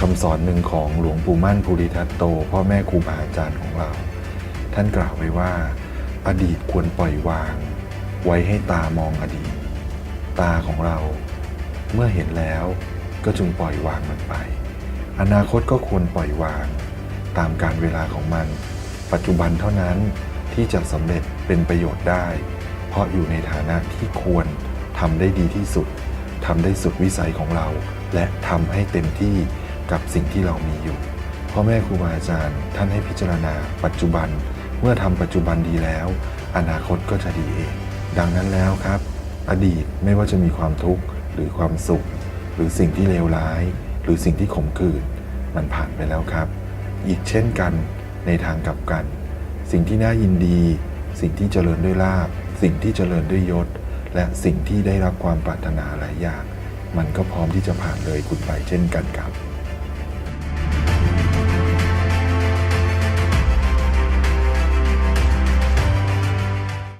คำสอนหนึ่งของหลวงปู่มั่นภูริทัตโต พ่อแม่ครูบาอาจารย์ของเรา ท่านกล่าวไว้ว่า อดีตควรปล่อยวาง ไว้ให้ตามองอดีต ตาของเรา เมื่อเห็นแล้วก็จึงปล่อยวางมันไป อนาคตก็ควรปล่อยวาง ตามการเวลาของมัน ปัจจุบันเท่านั้นที่จะสำเร็จเป็นประโยชน์ได้ เพราะอยู่ในฐานะที่ควรทำได้ดีที่สุดทำได้สุดวิสัยของเรา และทำให้เต็มที่ กับสิ่งที่เรามีอยู่พ่อแม่ครูบาอาจารย์ ท่านให้พิจารณา ปัจจุบัน เมื่อทำปัจจุบันดีแล้ว อนาคตก็จะดีเอง ดังนั้นแล้วครับ อดีตไม่ว่าจะมีความทุกข์หรือความสุข หรือสิ่งที่เลวร้าย หรือสิ่งที่ขมขื่นมันผ่านไปแล้วครับ อีกเช่นกันในทางกลับกัน สิ่งที่น่ายินดี สิ่งที่เจริญด้วยลาบสิ่งที่เจริญด้วยยศ และสิ่งที่ได้รับความปรารถนาหลายอย่างมันก็พร้อมที่จะผ่านเลยคุณไปเช่นกันครับ